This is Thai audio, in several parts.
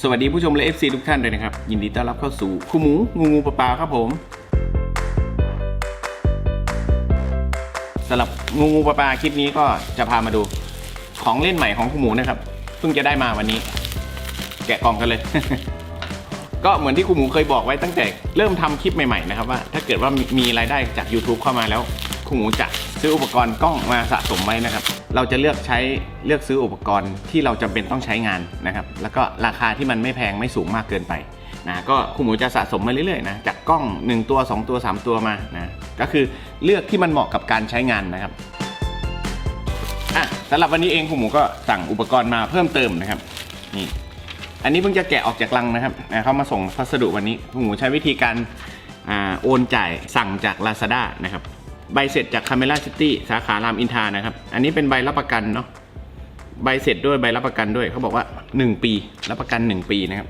สวัสดีผู้ชมและ FC ทุกท่านเลยนะครับ ยินดีต้อนรับเข้าสู่คู่หมูงูงูปลาปลาครับผมสำหรับงูงูปลาปลาคลิปนี้ก็จะพามาดูของเล่นใหม่ของคู่หมูนะครับเพิ่งจะได้มาวันนี้ แกะกล่องกันเลย ก็เหมือนที่ครูหมูเคยบอกไว้ตั้งแต่เริ่มทำคลิปใหม่ๆนะครับว่า ถ้าเกิดว่ามีมีรายได้จาก YouTube เข้ามาแล้ว ครูหมูจะซื้ออุปกรณ์กล้องมาสะสมไว้นะครับ เราจะเลือกใช้เลือกซื้ออุปกรณ์ที่เราจำเป็นต้องใช้งานนะครับ แล้วก็ราคาที่มันไม่แพงไม่สูงมากเกินไปนะก็ครูหมูจะสะสมมาเรื่อยๆนะจากกล้อง 1 ตัว 2 ตัว 3 ตัวมานะก็คือเลือกที่มันเหมาะกับการใช้งานนะครับอะสำหรับวันนี้เองคุณหมูก็สั่งอุปกรณ์มาเพิ่มเติมนะครับนี่อันนี้เพิ่งจะแกะออกจากลังนะครับนะเขามาส่งพัสดุวันนี้คุณหมูใช้วิธีการอ่าโอนจ่ายสั่งจาก Lazada นะครับ ใบเสร็จจาก Camera City สาขารามอินทานะครับ อันนี้เป็นใบรับประกันเนาะใบเสร็จด้วยใบรับประกันด้วยเขาบอกว่า 1 ปีรับประกัน 1 ปีนะครับ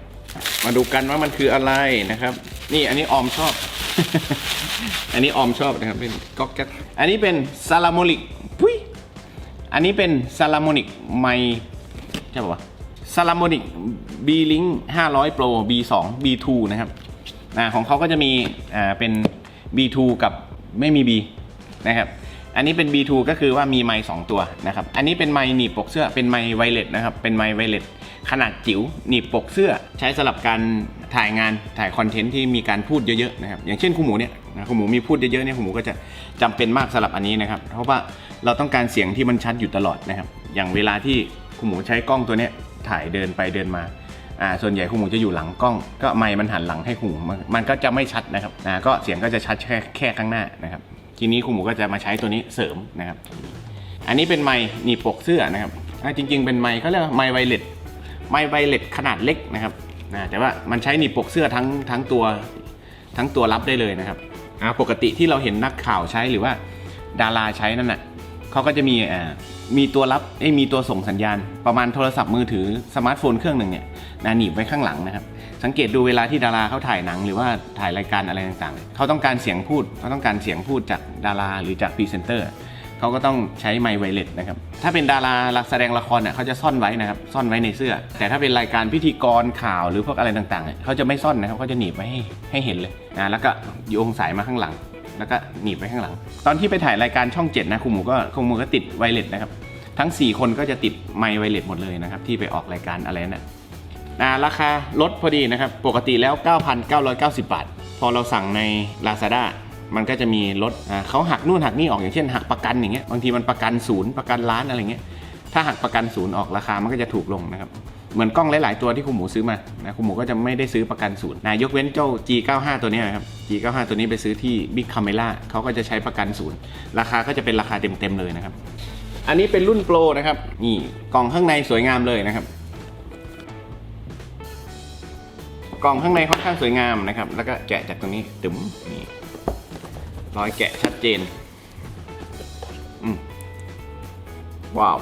มาดูกันว่ามันคืออะไรนะครับ นี่อันนี้ออมชอบ อันนี้ออมชอบนะครับเป็นก๊อกแก๊กอันนี้เป็นซาลาโมลิกพุ้ยอันนี้เป็นซาลาโมนิกไมใช่ป่าวซาลาโมนิก B-Link 500 Pro B2 B2 นะครับอ่าของเขาก็จะมีอ่าเป็น B2 กับไม่มี B นะครับอันนี้เป็น B2 ก็คือว่ามีไมค์สองตัวนะครับอันนี้เป็นไมค์หนีบปกเสื้อเป็นไมค์ไวเลสนะครับเป็นไมค์ไวเลสขนาดจิ๋วหนีบปกเสื้อ ใช้สำหรับการถ่ายงานถ่ายคอนเทนต์ที่มีการพูดเยอะๆนะครับอย่างเช่นคุณหมูเนี่ยนะคุณหมูมีพูดเยอะๆเนี่ยคุณหมูก็จะจำเป็นมากสำหรับอันนี้นะครับเพราะว่าเราต้องการเสียงที่มันชัดอยู่ตลอดนะครับอย่างเวลาที่คุณหมูใช้กล้องตัวเนี้ยถ่ายเดินไปเดินมาอ่าส่วนใหญ่คุณหมูจะอยู่หลังกล้อง ก็ไมค์มันหันหลังให้คุณหมูมันมันก็จะไม่ชัดนะครับอ่าก็เสียงก็จะชัดแค่แค่ข้างหน้านะครับ ทีนี้คุณหมูก็จะมาใช้ตัวนี้เสริมนะครับ อันนี้เป็นไมค์หนีบปกเสื้อนะครับจริง ๆ เป็นไมค์เขาเรียกว่าไมค์ไวเลสไมค์ไวเลสขนาดเล็กนะครับอ่าแต่ว่ามันใช้หนีบปกเสื้อทั้งทั้งตัวทั้งตัวรับได้เลยนะครับปกติที่เราเห็นนักข่าวใช้หรือว่าดาราใช้นั่นน่ะเขาก็จะมีมีตัวรับมีตัวส่งสัญญาณ ประมาณโทรศัพท์มือถือสมาร์ทโฟนเครื่องหนึ่งเนี่ยหนีบไว้ข้างหลังนะครับ สังเกตดูเวลาที่ดาราเขาถ่ายหนัง หรือว่าถ่ายรายการอะไรต่างๆ เขาต้องการเสียงพูดเขาต้องการเสียงพูดจากดาราหรือจากพรีเซนเตอร์เขาก็ต้องใช้ไมค์ไวเลสนะครับถ้าเป็นดาราแสดงละครเนี่ยเขาจะซ่อนไว้นะครับซ่อนไว้ในเสื้อ แต่ถ้าเป็นรายการพิธีกรข่าวหรือพวกอะไรต่างๆเนี่ยเขาจะไม่ซ่อนนะครับเขาจะหนีบไว้ให้ให้เห็นเลยนะแล้วก็โยงสายมาข้างหลัง แล้วก็หนีบไว้ข้างหลัง ตอนที่ไปถ่ายรายการช่องเจ็ดนะคุณหมูก็คุณหมูก็ติดไวเลสนะครับทั้ง 4 คนก็จะติดไมค์ไวเลสหมดเลยนะครับที่ไปออกรายการอะไรนั่น นะราคาลดพอดีนะครับ ปกติแล้ว 9,990 บาท พอเราสั่งใน Lazada มันก็จะมีลดเขาหักนู่นหักนี่ออกอย่างเช่นหักประกันอย่างเงี้ยบางทีมันประกันศูนย์ประกันล้านอะไรเงี้ยถ้าหักประกันศูนย์ออกราคามันก็จะถูกลงนะครับเหมือนกล้องหลาย ๆ ตัวที่คุณหมูซื้อมานะคุณหมูก็จะไม่ได้ซื้อประกันศูนย์นะยกเว้นเจ้า G95 ตัวนี้นะครับ G95 ตัวนี้ไปซื้อที่ Big Camera เขาก็จะใช้ประกันศูนย์ราคาก็จะเป็นราคาเต็ม ๆ เลยนะครับ อันนี้เป็นรุ่นโปรนะครับนี่กล่องข้างในสวยงามเลยนะครับ กล่องข้างในค่อนข้างสวยงามนะครับ แล้วก็แกะจากตรงนี้ตึมนี่รอยแกะชัดเจนอืมว้าว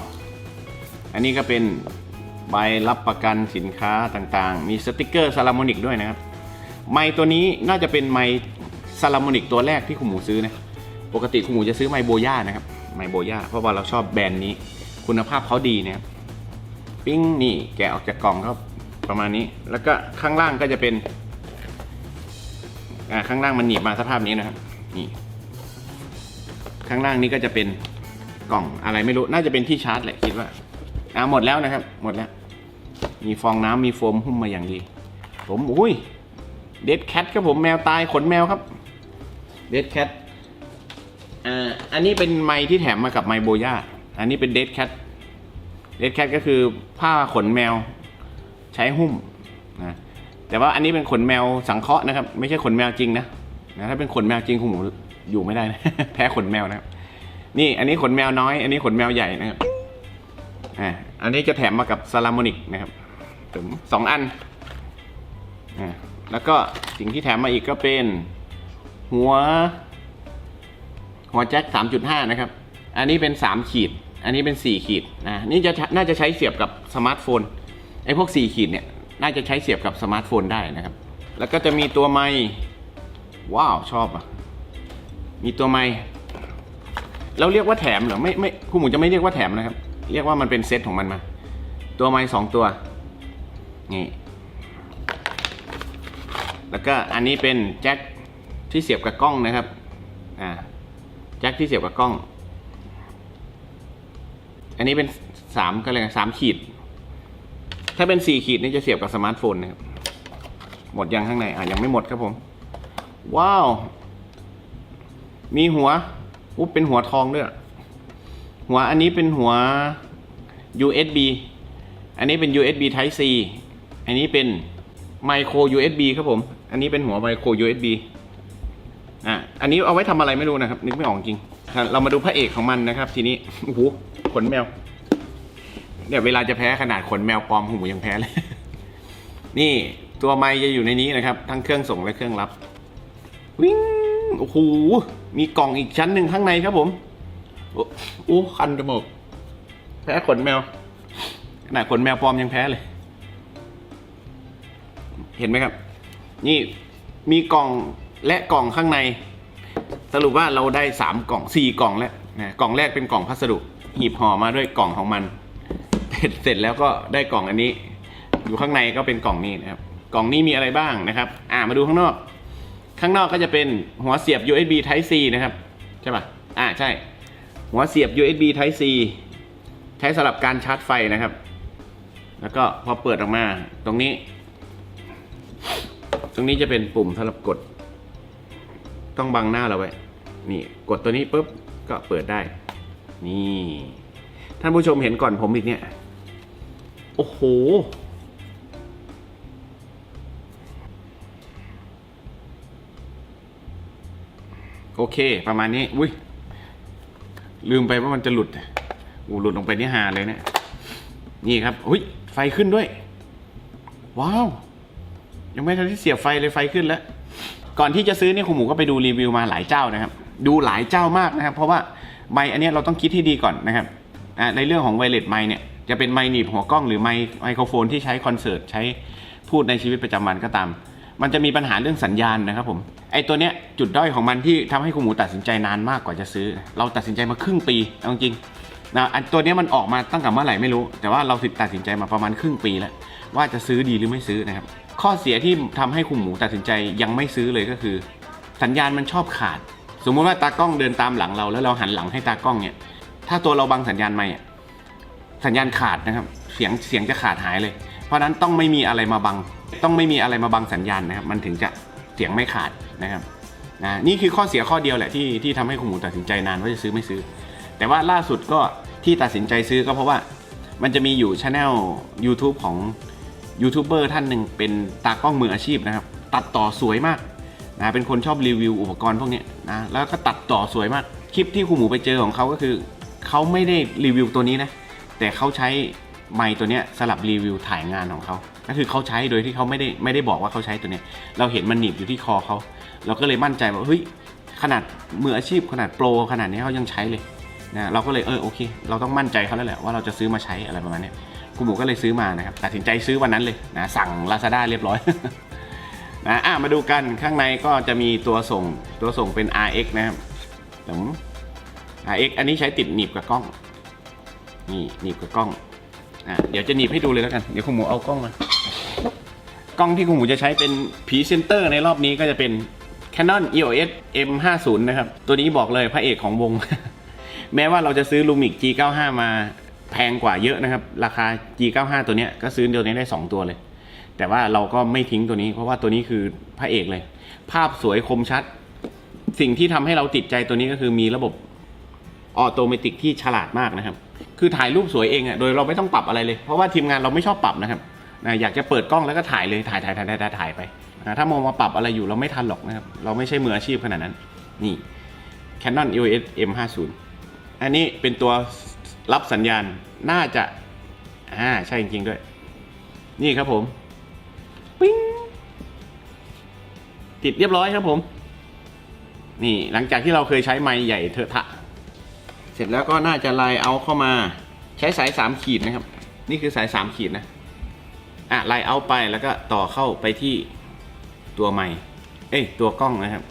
อันนี้ก็เป็นใบรับประกันสินค้าต่างๆ มีสติกเกอร์ซาลามอนิกด้วยนะครับ ไมค์ตัวนี้น่าจะเป็นไมค์ซาลามอนิกตัวแรกที่คุณหมูซื้อนะ ปกติคุณหมูจะซื้อไมค์โบย่านะครับ ไมค์โบย่าเพราะว่าเราชอบแบรนด์นี้ คุณภาพเขาดีนะครับ ปิ้งนี่แกะออกจากกล่องก็ ประมาณนี้แล้วก็ข้างล่างก็จะเป็นอ่าข้างล่างมันหนีบมาสภาพนี้นะครับนี่ข้างล่างนี้ก็จะเป็นกล่องอะไรไม่รู้น่าจะเป็นที่ชาร์จแหละคิดว่าอ่าหมดแล้วนะครับ หมดแล้ว มีฟองน้ำมีโฟมหุ้มมาอย่างดี ผมอุ้ยเดดแคทครับผมแมวตายขนแมวครับเดดแคทอ่าอันนี้เป็นไม้ที่แถมมากับไม้โบย่าอันนี้เป็นเดดแคทเดดแคทก็คือผ้าขนแมว ใช้หุ้มนะแต่ว่าอันนี้เป็นขนแมวสังเคราะห์นะครับ ไม่ใช่ขนแมวจริงนะนะถ้าเป็นขนแมวจริงคุณหมูอยู่ไม่ได้นะแพ้ขนแมวนะครับนี่อันนี้ขนแมวน้อย อันนี้ขนแมวใหญ่นะครับอ่าอันนี้จะแถมมากับซาลามอนิกนะครับถึงสองอันอ่าแล้วก็สิ่งที่แถมมาอีกก็เป็นหัว หัวแจ็ค3.5นะครับ อันนี้เป็น3ขีด อันนี้เป็น4ขีดนะนี่จะน่าจะใช้เสียบกับสมาร์ทโฟน ไอ้พวก 4 ขีดเนี่ยน่าจะใช้เสียบกับสมาร์ทโฟนได้นะครับ แล้วก็จะมีตัวไม้ว้าวชอบอะ มีตัวไม้เราเรียกว่าแถมเหรอไม่ไม่คุณหมูจะไม่เรียกว่าแถมนะครับ เรียกว่ามันเป็นเซตของมันมา ตัวไม้สองตัว นี่ แล้วก็อันนี้เป็นแจ็คที่เสียบกับกล้องนะครับ อ่า แจ็คที่เสียบกับกล้อง อันนี้เป็นสามก็เลยสามขีด ถ้าเป็นสี่ขีดนี่จะเสียบกับสมาร์ทโฟนนะครับ หมดยังข้างใน อะยังไม่หมดครับผม ว้าว มีหัวอุ๊บเป็นหัวทองด้วย หัวอันนี้เป็นหัว USB อันนี้เป็น USB Type C อันนี้เป็น Micro USB ครับผม อันนี้เป็นหัว Micro USB อะ อันนี้เอาไว้ทำอะไรไม่รู้นะครับ นึกไม่ออกจริง เรามาดูพระเอกของมันนะครับ ทีนี้ โอ้โห ขนแมว เนี่ยเวลาจะแพ้ขนาดขนแมวปลอมหูยังแพ้เลย นี่ตัวไม้จะอยู่ในนี้นะครับ ทั้งเครื่องส่งและเครื่องรับ วิ่งโอ้โหมีกล่องอีกชั้นหนึ่งข้างในครับผมโอ้โอ้คันจมูกแพ้ขนแมว ขนาดขนแมวปลอมยังแพ้เลย เห็นไหมครับ นี่มีกล่องและกล่องข้างใน สรุปว่าเราได้สามกล่องสี่กล่องแล้วนะกล่องแรกเป็นกล่องพัสดุ หีบห่อมาด้วยกล่องของมัน เสร็จแล้วก็ได้กล่องอันนี้ อยู่ข้างในก็เป็นกล่องนี้นะครับ กล่องนี้มีอะไรบ้างนะครับ อ่ามาดูข้างนอก ข้างนอกก็จะเป็นหัวเสียบ USB Type C นะครับ ใช่ป่ะ อ่าใช่ หัวเสียบ USB Type C ใช้สำหรับการชาร์จไฟนะครับ แล้วก็พอเปิดออกมาตรงนี้ ตรงนี้จะเป็นปุ่มสำหรับกด ต้องบังหน้าเราไว้ นี่กดตัวนี้ปุ๊บก็เปิดได้ นี่ท่านผู้ชมเห็นก่อนผมอีกเนี่ย โอ้โห โอเค ประมาณนี้อุ้ยลืมไปว่ามันจะหลุดอูหลุดลงไปนี่หาเลยเนี่ยนี่ครับอุ้ยไฟขึ้นด้วย ว้าว ยังไม่ทันที่เสียบไฟเลยไฟขึ้นแล้ว ก่อนที่จะซื้อเนี่ยคุณหมูก็ไปดูรีวิวมาหลายเจ้านะครับ ดูหลายเจ้ามากนะครับ เพราะว่าไมอันนี้เราต้องคิดให้ดีก่อนนะครับในเรื่องของไวเลสไมเนี่ย จะเป็นไมค์หนีบหัวกล้องหรือไมค์ไมโครโฟนที่ใช้คอนเสิร์ตใช้พูดในชีวิตประจำวันก็ตาม มันจะมีปัญหาเรื่องสัญญาณนะครับผมไอตัวเนี้ยจุดด้อยของมันที่ทำให้คุณหมูตัดสินใจนานมากกว่าจะซื้อ เราตัดสินใจมาครึ่งปีเอาจริงนะอันตัวเนี้ยมันออกมาตั้งแต่เมื่อไหร่ไม่รู้ แต่ว่าเราตัดสินใจมาประมาณครึ่งปีแล้ว ว่าจะซื้อดีหรือไม่ซื้อนะครับ ข้อเสียที่ทำให้คุณหมูตัดสินใจยังไม่ซื้อเลยก็คือ สัญญาณมันชอบขาด สมมุติว่าตากล้องเดินตามหลังเราแล้วเราหันหลังให้ตากล้องเนี่ยถ้าตัวเราบังสัญญาณไม่ สัญญาณขาดนะครับ เสียงเสียงจะขาดหายเลย เพราะฉะนั้นต้องไม่มีอะไรมาบัง ต้องไม่มีอะไรมาบังสัญญาณนะครับ มันถึงจะเสียงไม่ขาดนะครับนะนี่คือข้อเสียข้อเดียวแหละที่ที่ทำให้คุณหมูตัดสินใจนานว่าจะซื้อไม่ซื้อ แต่ว่าล่าสุดก็ที่ตัดสินใจซื้อก็เพราะว่ามันจะมีอยู่ช anel YouTube ของยูทูบเบอร์ท่านหนึ่งเป็นตากล้องมืออาชีพนะครับ ตัดต่อสวยมากนะเป็นคนชอบรีวิวอุปกรณ์พวกนี้นะแล้วก็ตัดต่อสวยมาก คลิปที่คุณหมูไปเจอของเขาก็คือ เขาไม่ได้รีวิวตัวนี้นะ แต่เขาใช้ไมค์ตัวเนี้ยสลับรีวิวถ่ายงานของเขาก็คือเขาใช้โดยที่เขาไม่ได้ไม่ได้บอกว่าเขาใช้ตัวเนี้ยเราเห็นมันหนีบอยู่ที่คอเขาเราก็เลยมั่นใจว่าเฮ้ยขนาดมืออาชีพขนาดโปรขนาดนี้เขายังใช้เลยนะเราก็เลยเออโอเค เราต้องมั่นใจเขาแล้วแหละว่าเราจะซื้อมาใช้อะไรประมาณนี้คุณหมูก็เลยซื้อมานะครับตัดสินใจซื้อวันนั้นเลยนะสั่ง Lazada เรียบร้อยนะอะมาดูกันข้างในก็จะมีตัวส่งตัวส่งเป็น RX นะครับผม RX อันนี้ใช้ติดหนีบกับกล้อง นี่หนีบกับกล้องอะเดี๋ยวจะหนีบให้ดูเลยแล้วกัน เดี๋ยวคุณหมูเอากล้องมากล้องที่คุณหมูจะใช้เป็นพรีเซนเตอร์ในรอบนี้ก็จะเป็น Canon EOS M50 นะครับ ตัวนี้บอกเลยพระเอกของวง แม้ว่าเราจะซื้อ Lumix G95 มาแพงกว่าเยอะนะครับ ราคา G95 ตัวเนี้ยก็ซื้อเดียวนี้ได้ 2 ตัวเลย แต่ว่าเราก็ไม่ทิ้งตัวนี้ เพราะว่าตัวนี้คือพระเอกเลย ภาพสวยคมชัด สิ่งที่ทำให้เราติดใจตัวนี้ก็คือมีระบบออโตเมติกที่ฉลาดมากนะครับ คือถ่ายรูปสวยเองอะ่ะโดยเราไม่ต้องปรับอะไรเลย เพราะว่าทีมงานเราไม่ชอบปรับนะครับนะอยากจะเปิดกล้องแล้วก็ถ่ายเลยถ่ายถ่ายถ่ายถ่ายถ่ายถ่ายไปนะถ้ามองมาปรับอะไรอยู่เราไม่ทันหรอกนะครับเราไม่ใช่มืออาชีพขนาดนั้น นี่ Canon EOS M50 อันนี้เป็นตัวรับสัญญาณน่าจะอ่าใช่จริงๆด้วย นี่ครับผมปิ้งติดเรียบร้อยครับผม นี่หลังจากที่เราเคยใช้ไม้ใหญ่เถอะทะ เสร็จแล้วก็น่าจะไลน์เอาเข้ามาใช้สายสามขีดนะครับ นี่คือสายสามขีดนะอะไลน์เอาไปแล้วก็ต่อเข้าไปที่ตัวไม้เอ้ยตัวกล้องนะครับ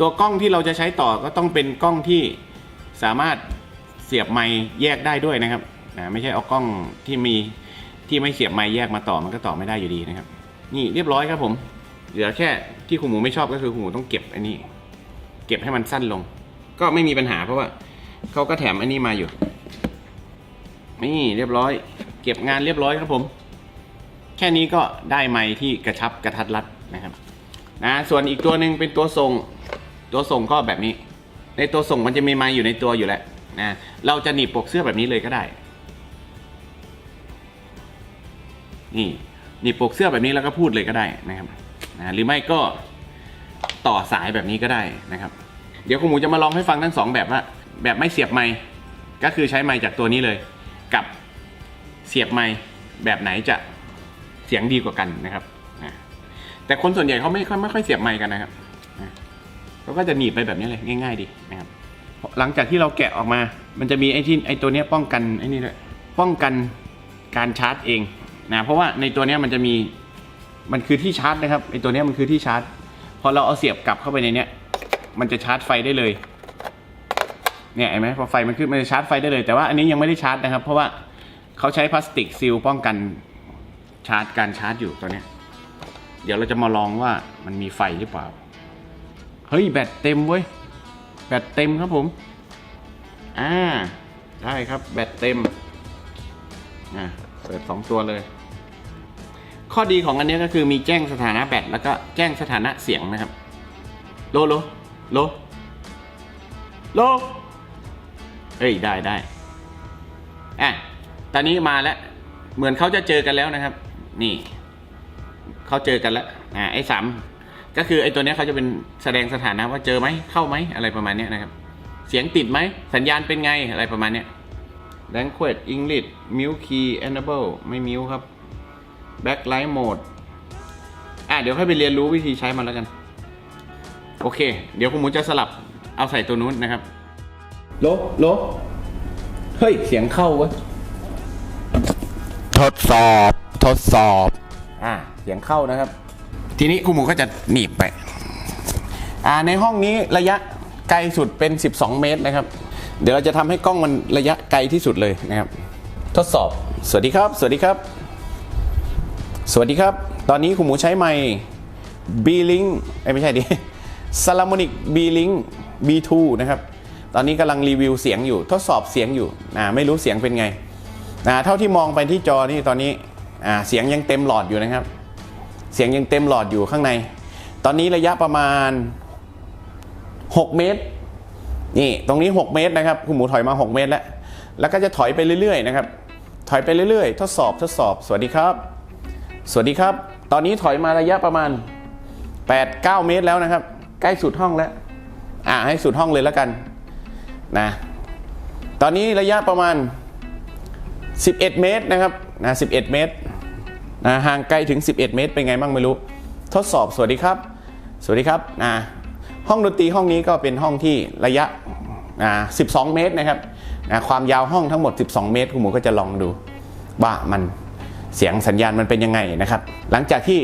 ตัวกล้องที่เราจะใช้ต่อก็ต้องเป็นกล้องที่สามารถเสียบไม้แยกได้ด้วยนะครับนะไม่ใช่เอากล้องที่มีที่ไม่เสียบไม้แยกมาต่อมันก็ต่อไม่ได้อยู่ดีนะครับ นี่เรียบร้อยครับผมเหลือแค่ที่คุณหมูไม่ชอบก็คือคุณหมูต้องเก็บอันนี้ เก็บให้มันสั้นลง ก็ไม่มีปัญหาเพราะว่า เขาก็แถมอันนี้มาอยู่ นี่เรียบร้อย เก็บงานเรียบร้อยครับผม แค่นี้ก็ได้ไม้ที่กระชับกระทัดรัดนะครับนะส่วนอีกตัวหนึ่งเป็นตัวส่งตัวส่งก็แบบนี้ ในตัวส่งมันจะมีไม้อยู่ในตัวอยู่แล้วนะเราจะหนีบปกเสื้อแบบนี้เลยก็ได้ นี่หนีบปกเสื้อแบบนี้แล้วก็พูดเลยก็ได้นะครับนะหรือไม่ก็ต่อสายแบบนี้ก็ได้นะครับ เดี๋ยวคุณหมูจะมาลองให้ฟังทั้งสองแบบว่า แบบไม่เสียบไม้ก็คือใช้ไม้จากตัวนี้เลย กับเสียบไม้แบบไหนจะเสียงดีกว่ากันนะครับแต่คนส่วนใหญ่เขาไม่ค่อยไม่ค่อยเสียบไม้กันนะครับเขาก็จะหนีบไปแบบนี้เลยง่าย ๆ ดีนะครับ หลังจากที่เราแกะออกมา มันจะมีไอ้ที่ไอ้ตัวนี้ป้องกันไอ้นี่ด้วยป้องกันการชาร์จเองนะเพราะว่าในตัวนี้มันจะมีมันคือที่ชาร์จนะครับไอ้ตัวนี้มันคือที่ชาร์จพอเราเอาเสียบกลับเข้าไปในนี้มันจะชาร์จไฟได้เลย เนี่ยเห็นไหมพอไฟมันขึ้นมันจะชาร์จไฟได้เลย แต่ว่าอันนี้ยังไม่ได้ชาร์จนะครับ เพราะว่าเขาใช้พลาสติกซีลป้องกันชาร์จการชาร์จอยู่ตัวเนี้ยเดี๋ยวเราจะมาลองว่ามันมีไฟหรือเปล่า เฮ้ยแบตเต็มเว้ย แบตเต็มครับผม อ่า ได้ครับแบตเต็ม อ่าเปิดสองตัวเลย ข้อดีของอันนี้ก็คือมีแจ้งสถานะแบตแล้วก็แจ้งสถานะเสียงนะครับ โลโลโลโล อ้ยได้ได้อะตอนนี้มาแล้ว เหมือนเขาจะเจอกันแล้วนะครับ นี่เขาเจอกันแล้วอ่าไอ้สามก็คือไอ้ตัวนี้เขาจะเป็นแสดงสถานะว่าเจอไหมเข้าไหมอะไรประมาณนี้นะครับ เสียงติดไหมสัญญาณเป็นไงอะไรประมาณนี้ language English mute key enable ไม่ mute ครับ backlight mode อะเดี๋ยวค่อยไปเรียนรู้วิธีใช้มันแล้วกัน โอเค เดี๋ยวคุณหมูจะสลับเอาใส่ตัวนู้นนะครับ โลโลเฮ้ย เสียงเข้าเว้ยทดสอบ ทดสอบ อ่า เสียงเข้านะครับ ทีนี้คุณหมูก็จะหนีบไป อ่า ในห้องนี้ระยะไกลสุดเป็น 12 เมตรนะครับ เดี๋ยวเราจะทำให้กล้องมันระยะไกลที่สุดเลยนะครับ ทดสอบ สวัสดีครับ สวัสดีครับ สวัสดีครับ ตอนนี้คุณหมูใช้ไมค์ B-Link เอ้ยไม่ใช่ดิ Salamonic B-Link B2 นะครับ ตอนนี้กำลังรีวิวเสียงอยู่ ทดสอบเสียงอยู่อ่าไม่รู้เสียงเป็นไงอ่าเท่าที่มองไปที่จอนี่ตอนนี้เสียงยังเต็มหลอดอยู่นะครับ เสียงยังเต็มหลอดอยู่ข้างใน ตอนนี้ระยะประมาณ 6 เมตร นี่ตรงนี้ 6 เมตรนะครับคุณหมูถอยมา 6 เมตรแล้ว แล้วก็จะถอยไปเรื่อยๆนะครับ ถอยไปเรื่อยๆ ทดสอบทดสอบ สวัสดีครับ สวัสดีครับ ตอนนี้ถอยมาระยะประมาณ 8-9 เมตรแล้วนะครับ ใกล้สุดห้องแล้ว อ่าให้สุดห้องเลยแล้วกัน นะตอนนี้ระยะประมาณ 11 เมตรนะครับนะ11 เมตรนะห่างไกลถึง 11 เมตร เป็นไงบ้างไม่รู้ ทดสอบสวัสดีครับ สวัสดีครับนะห้องดนตรีห้องนี้ก็เป็นห้องที่ระยะอ่า12 เมตรนะครับนะความยาวห้องทั้งหมด 12 เมตร คุณหมูก็จะลองดูว่ามันเสียงสัญญาณมันเป็นยังไงนะครับ หลังจากที่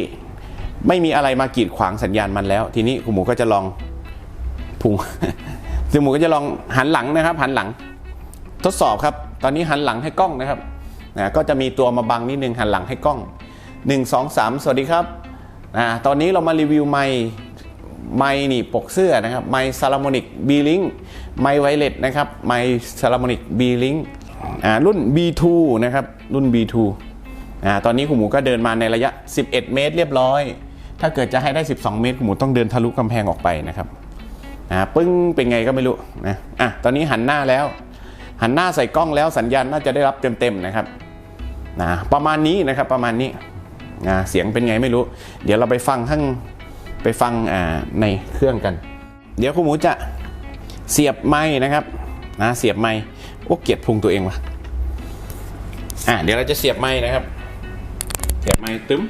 ไม่มีอะไรมากีดขวางสัญญาณมันแล้ว ทีนี้คุณหมูก็จะลองพุง คุณหมูก็จะลองหันหลังนะครับ หันหลัง ทดสอบครับ ตอนนี้หันหลังให้กล้องนะครับนะก็จะมีตัวมาบังนิดนึงหันหลังให้กล้อง 1 2 3 สวัสดีครับนะตอนนี้เรามารีวิวไมค์ไมค์นี่ปกเสื้อนะครับไมค์ซาลามอนิกบีลิงไมค์ไวเลสนะครับไมค์ซาลามอนิกบีลิงรุ่น B2 นะครับรุ่น B2 อ่าตอนนี้คุณหมูก็เดินมาในระยะ 11 เมตร เรียบร้อย ถ้าเกิดจะให้ได้ 12 เมตรคุณหมูต้องเดินทะลุกำแพงออกไปนะครับ อ่าปึ้งเป็นไงก็ไม่รู้นะอะตอนนี้หันหน้าแล้ว หันหน้าใส่กล้องแล้วสัญญาณน่าจะได้รับเต็มๆนะครับนะประมาณนี้นะครับประมาณนี้นะเสียงเป็นไงไม่รู้ เดี๋ยวเราไปฟังข้างไปฟังอ่าในเครื่องกัน เดี๋ยวคุณหมูจะเสียบไม้นะครับนะเสียบไม้โอ้เกียดพุงตัวเองว่ะอะเดี๋ยวเราจะเสียบไม้นะครับ เสียบไม้ตึ้ม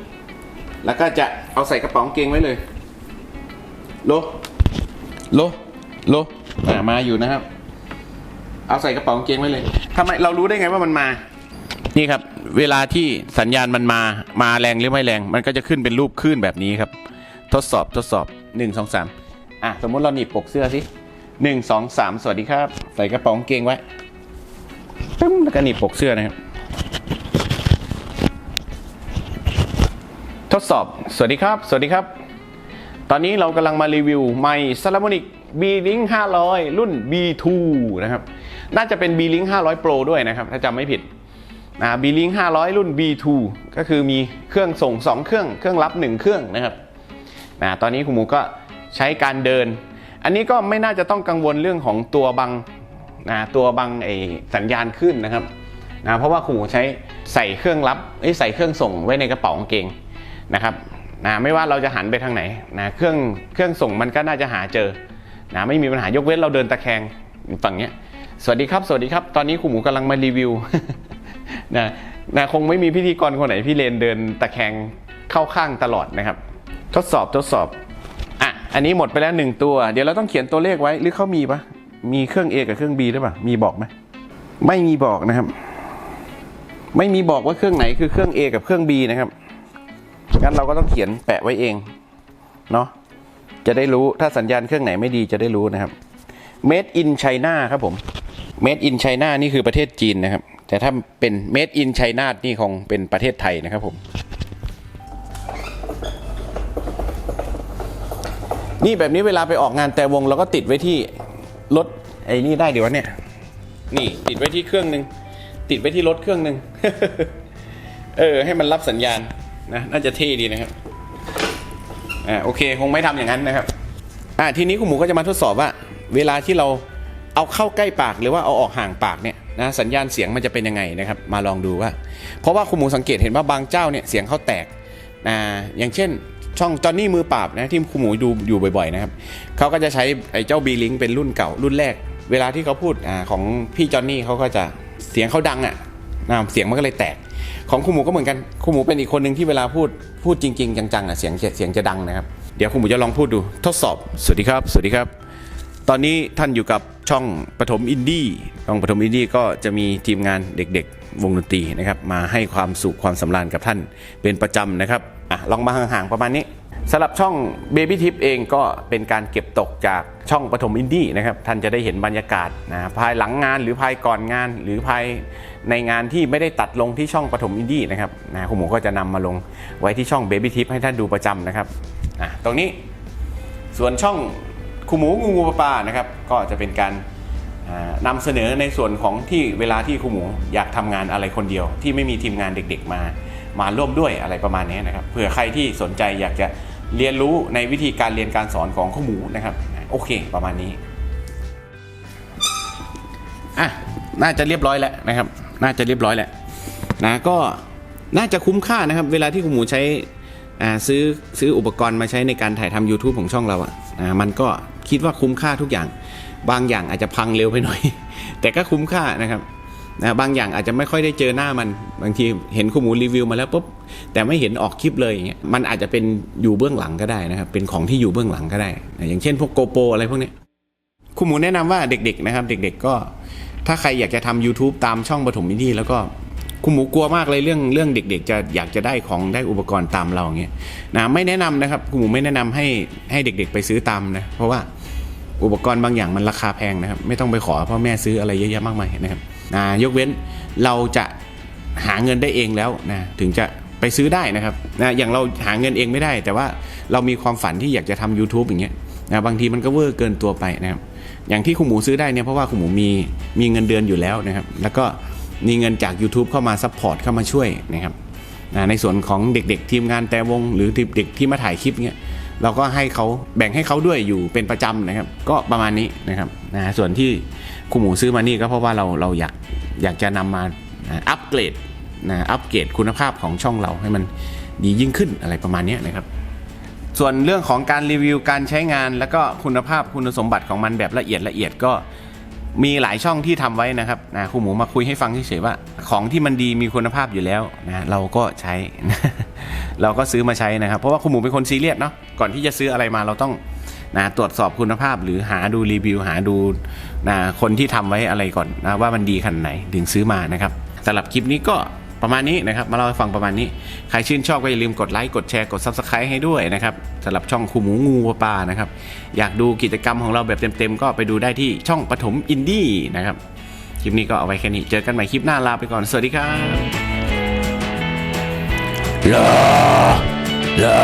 แล้วก็จะเอาใส่กระป๋ากางเกงไว้เลยโล โลโลอ่ามาอยู่นะครับ เอาใส่กระเป๋ากางเกงไว้เลยทำไมเรารู้ได้ไงว่ามันมา นี่ครับ เวลาที่สัญญาณมันมามาแรงหรือไม่แรง มันก็จะขึ้นเป็นรูปคลื่นแบบนี้ครับ ทดสอบทดสอบ1 2 3อะสมมติเราหนีบปกเสื้อสิ1 2 3สองสามสวัสดีครับ ใส่กระเป๋ากางเกงไว้ปึ้มแล้วก็หนีบปกเสื้อนะครับ ทดสอบ สวัสดีครับ สวัสดีครับ ตอนนี้เรากำลังมารีวิวไม s ซ l ล m o n i c B-Link 500 รุ่น B2 นะครับ น่าจะเป็น B-Link 500 Pro ด้วยนะครับ ถ้าจำไม่ผิดนะ B-Link 500 รุ่น B2 ก็คือมีเครื่องส่ง 2 เครื่อง เครื่องรับ 1 เครื่องนะครับนะตอนนี้คุณหมูก็ใช้การเดิน อันนี้ก็ไม่น่าจะต้องกังวลเรื่องของตัวบังนะตัวบังไอสัญญาณขึ้นนะครับนะเพราะว่าคุณหมูใช้ใส่เครื่องรับใส่เครื่องส่งไว้ในกระเป๋ากางเกงนะครับ นะไม่ว่าเราจะหันไปทางไหนนะเครื่องเครื่องส่งมันก็น่าจะหาเจอนะไม่มีปัญหายกเว้นเราเดินตะแคงฝั่งเนี้ยสวัสดีครับ สวัสดีครับ ตอนนี้คุณหมูกำลังมารีวิวนะนะคงไม่มีพิธีกรคนไหนพี่เลนเดินตะแคงเข้าข้างตลอดนะครับ ทดสอบทดสอบอะอันนี้หมดไปแล้วหนึ่งตัว เดี๋ยวเราต้องเขียนตัวเลขไว้หรือเขามีปะมีเครื่อง A กับเครื่อง B หรือเปล่ามีบอกไหมไม่มีบอกนะครับ ไม่มีบอกว่าเครื่องไหนคือเครื่อง A กับเครื่อง B นะครับ งั้นเราก็ต้องเขียนแปะไว้เองเนาะจะได้รู้ถ้าสัญญาณเครื่องไหนไม่ดีจะได้รู้นะครับ Made in China ครับผม Made in China นี่คือประเทศจีนนะครับ แต่ถ้าเป็น Made in China นี่คงเป็นประเทศไทยนะครับผม นี่แบบนี้เวลาไปออกงานแต่วงเราก็ติดไว้ที่รถไอ้นี่ได้เดี๋ยวเนี่ย นี่ติดไว้ที่เครื่องหนึ่งติดไว้ที่รถเครื่องหนึ่งเออ ให้มันรับสัญญาณ นะน่าจะเท่ดีนะครับอ่าโอเคคงไม่ทำอย่างนั้นนะครับอ่าทีนี้คุณหมูก็จะมาทดสอบว่า เวลาที่เราเอาเข้าใกล้ปากหรือว่าเอาออกห่างปากเนี่ยนะสัญญาณเสียงมันจะเป็นยังไงนะครับ มาลองดูว่า เพราะว่าคุณหมูสังเกตเห็นว่าบางเจ้าเนี่ยเสียงเขาแตกอ่าอย่างเช่นช่องจอห์นนี่มือปราบนะที่คุณหมูดูอยู่บ่อยๆนะครับเขาก็จะใช้ไอ้เจ้าบีลิงเป็นรุ่นเก่ารุ่นแรก เวลาที่เขาพูดอ่าของพี่จอห์นนี่เขาก็จะเสียงเขาดังอะ นะเสียงมันก็เลยแตก ของคุณหมูก็เหมือนกันคุณหมูเป็นอีกคนหนึ่งที่เวลาพูดพูดจริง ๆ จังๆอะเสียงเสียงจะดังนะครับ เดี๋ยวคุณหมูจะลองพูดดูทดสอบสวัสดีครับ สวัสดีครับ ตอนนี้ท่านอยู่กับช่องปฐมอินดี้ช่องปฐมอินดี้ก็จะมีทีมงานเด็ก ๆ วงดนตรีนะครับมาให้ความสุขความสำราญกับท่านเป็นประจำนะครับอะลองมาห่างๆประมาณนี้สำหรับช่อง Baby Tip เองก็เป็นการเก็บตกจากช่องปฐมอินดี้นะครับ ท่านจะได้เห็นบรรยากาศนะภายหลังงานหรือภายก่อนงาน หรือภาย ในงานที่ไม่ได้ตัดลงที่ช่องปฐมอินดี้นะครับนะคุณหมูก็จะนำมาลงไว้ที่ช่อง Baby Tip ให้ท่านดูประจำนะครับอะตรงนี้ส่วนช่องคูหมูงูงูปลาปลานะครับ ก็จะเป็นการอ่านำเสนอในส่วนของที่เวลาที่ครูหมูอยากทำงานอะไรคนเดียว ที่ไม่มีทีมงานเด็ก ๆ มามาร่วมด้วยอะไรประมาณนี้นะครับเผื่อใครที่สนใจอยากจะเรียนรู้ในวิธีการเรียนการสอนของครูหมูนะครับโอเคประมาณนี้อะน่าจะเรียบร้อยแล้วนะครับ น่าจะเรียบร้อยแหล้วนะก็น่าจะคุ้มค่านะครับ เวลาที่ครูหมูใช้ซื้อซื้ออุปกรณ์มาใช้ในการถ่ายทำ YouTube ของช่องเราอะอ่ามันก็คิดว่าคุ้มค่าทุกอย่าง บางอย่างอาจจะพังเร็วไปหน่อย แต่ก็คุ้มค่านะครับนะบางอย่างอาจจะไม่ค่อยได้เจอหน้ามันบางทีเห็นคุณหมูรีวิวมาแล้วปุ๊บแต่ไม่เห็นออกคลิปเลยอย่างเงี้ยมันอาจจะเป็นอยู่เบื้องหลังก็ได้นะครับ เป็นของที่อยู่เบื้องหลังก็ได้ อย่างเช่นพวกโกโปอะไรพวกนี้คุณหมูแนะนำว่าเด็กๆนะครับ เด็ก ๆ ก็ ถ้าใครอยากจะทำ YouTube ตามช่องปฐมนิธิแล้วก็คุณหมูกลัวมากเลยเรื่องเรื่องเด็ก ๆ จะอยากจะได้ของได้อุปกรณ์ตามเราอย่างเงี้ยนะไม่แนะนำนะครับคุณหมูไม่แนะนำให้ให้เด็ก ๆ ไปซื้อตามนะเพราะว่าอุปกรณ์บางอย่างมันราคาแพงนะครับ ไม่ต้องไปขอพ่อแม่ซื้ออะไรเยอะแยะมากมายนะครับนะยกเว้นเราจะหาเงินได้เองแล้วนะถึงจะไปซื้อได้นะครับนะอย่างเราหาเงินเองไม่ได้ แต่ว่าเรามีความฝันที่อยากจะทำ YouTube อย่างเงี้ยนะบางทีมันก็เวอร์เกินตัวไปนะครับ อย่างที่คุณหมูซื้อได้เนี่ยเพราะว่าคุณหมูมีมีเงินเดือนอยู่แล้วนะครับ แล้วก็มีเงินจาก YouTube เข้ามาซัพพอร์ตเข้ามาช่วยนะครับในส่วนของเด็กๆ ทีมงานแต่วง หรือเด็กที่มาถ่ายคลิปเนี่ยเราก็ให้เขาแบ่งให้เขาด้วยอยู่เป็นประจำนะครับ ก็ประมาณนี้นะครับนะส่วนที่คุณหมูซื้อมานี่ก็เพราะว่าเราเราอยากอยากจะนำมาอัปเกรดนะอัปเกรดคุณภาพของช่องเราให้มันดียิ่งขึ้นอะไรประมาณนี้นะครับ ส่วนเรื่องของการรีวิวการใช้งานแล้วก็คุณภาพคุณสมบัติของมันแบบละเอียดละเอียดก็มีหลายช่องที่ทำไว้นะครับนะครูหมูมาคุยให้ฟังเฉยๆว่า ของที่มันดีมีคุณภาพอยู่แล้วนะเราก็ใช้ เราก็ซื้อมาใช้นะครับ เพราะว่าครูหมูเป็นคนซีเรียสเนาะก่อนที่จะซื้ออะไรมาเราต้องนะตรวจสอบคุณภาพหรือหาดูรีวิวหาดูนะคนที่ทำไว้อะไรก่อนนะว่ามันดีขนาดไหนถึงซื้อมานะครับสำหรับคลิปนี้ก็ ประมาณนี้นะครับ มาเล่าให้ฟังประมาณนี้ ใครชื่นชอบก็อย่าลืมกดไลค์ กดแชร์ กด Subscribe ให้ด้วยนะครับสำหรับช่องคูหมูงูปลานะครับ อยากดูกิจกรรมของเราแบบเต็มๆ ก็ไปดูได้ที่ช่องปฐมอินดี้นะครับ คลิปนี้ก็เอาไว้แค่นี้ เจอกันใหม่คลิปหน้าลาไปก่อน สวัสดีครับลา